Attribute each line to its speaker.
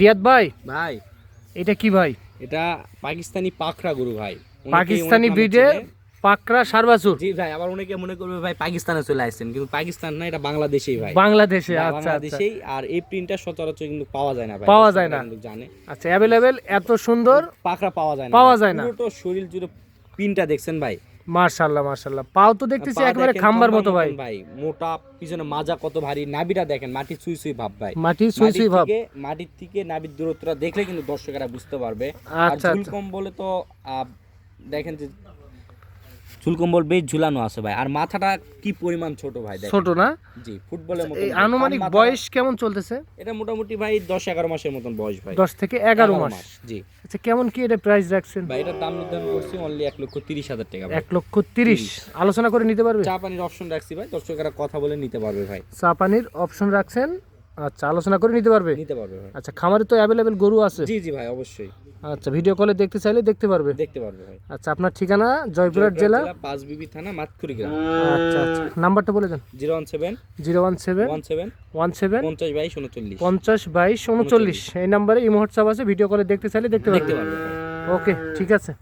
Speaker 1: রিয়াদ ভাই?
Speaker 2: ভাই।
Speaker 1: এটা কি ভাই?
Speaker 2: এটা পাকিস্তানি পাখরা গরু ভাই।
Speaker 1: পাকিস্তানি ব্রিডে পাকড়া সারবাসুর।
Speaker 2: জি ভাই আবার অনেকে মনে করবে ভাই পাকিস্তানে চলে আসছেন কিন্তু পাকিস্তান না এটা বাংলাদেশেই ভাই।
Speaker 1: বাংলাদেশে আচ্ছা আচ্ছা।
Speaker 2: বাংলাদেশেই আর এই প্রিন্টটা সচরাচর কিন্তু পাওয়া যায় না ভাই।
Speaker 1: পাওয়া যায় না।
Speaker 2: জানে।
Speaker 1: আচ্ছা অ্যাভেলেবেল এত সুন্দর
Speaker 2: পাখরা পাওয়া যায় না
Speaker 1: পাওয়া যায় না।
Speaker 2: পুরোটা শরীর জুড়ে পিনটা দেখছেন ভাই।
Speaker 1: মার্শাল্লাহ মার্শাল্লাহ পাও তো দেখতেছি একেবারে খাম্বার মতো ভাই।
Speaker 2: ভাই। মোটা পিছনে মাজা কত ভারী নাভিটা দেখেন মাটি সুই সুই ভাব ভাই।
Speaker 1: মাটি সুই সুই ভাব।
Speaker 2: মাটির থেকে নাভির দূরত্বটা দেখলে কিন্তু দর্শকেরা বুঝতে পারবে। আর
Speaker 1: আচ্ছা,
Speaker 2: ঝুল
Speaker 1: আচ্ছা।
Speaker 2: কম্বলে তো আহ, দেখেন যে ঝুল কম্বল বেশ ঝুলানো আছে ভাই। আর মাথাটা কি পরিমাণ ছোট ভাই
Speaker 1: ছোট না?
Speaker 2: জি ফুটবলের মতো
Speaker 1: আনুমানিক বয়স কেমন চলতেছে?
Speaker 2: এটা মোটামুটি ভাই দশ মাসের মতন বয়স ভাই।
Speaker 1: দশ থেকে এগারো মাস।
Speaker 2: জি।
Speaker 1: আচ্ছা কেমন কি এটা প্রাইস রাখছেন?
Speaker 2: ভাই এটার দাম নির্ধারণ করছি অনলি এক লক্ষ তিরিশ হাজার টাকা
Speaker 1: এক লক্ষ তিরিশ। আলোচনা করে নিতে পারবে?
Speaker 2: চা পানির অপশন রাখছি ভাই দর্শকেরা কথা বলে নিতে পারবে ভাই।
Speaker 1: চা পানির অপশন রাখছেন। আচ্ছা আলোচনা করে নিতে পারবে?
Speaker 2: নিতে পারবে ভাই।
Speaker 1: আচ্ছা খামারে তো অ্যাভেলেবেল গরু আছে?
Speaker 2: জি জি ভাই অবশ্যই।
Speaker 1: আচ্ছা ভিডিও কলে দেখতে চাইলে দেখতে পারবে।
Speaker 2: দেখতে পারবে ভাই।
Speaker 1: আচ্ছা আপনার ঠিকানা? জয়পুরহাট জেলা?
Speaker 2: পাঁচ বিবি থানা মাতকুড়ি গ্রাম।
Speaker 1: আচ্ছা আচ্ছা নাম্বারটা বলে দেন।
Speaker 2: Zero one seven.
Speaker 1: Zero one seven.
Speaker 2: One seven.
Speaker 1: One seven.
Speaker 2: পঞ্চাশ বাইশ উনচল্লিশ।
Speaker 1: পঞ্চাশ বাইশ উনচল্লিশ। এই নাম্বারে এই মুহূর্তে আছে ভিডিও কলে দেখতে চাইলে দেখতে পারবে। ওকে ঠিক আছে।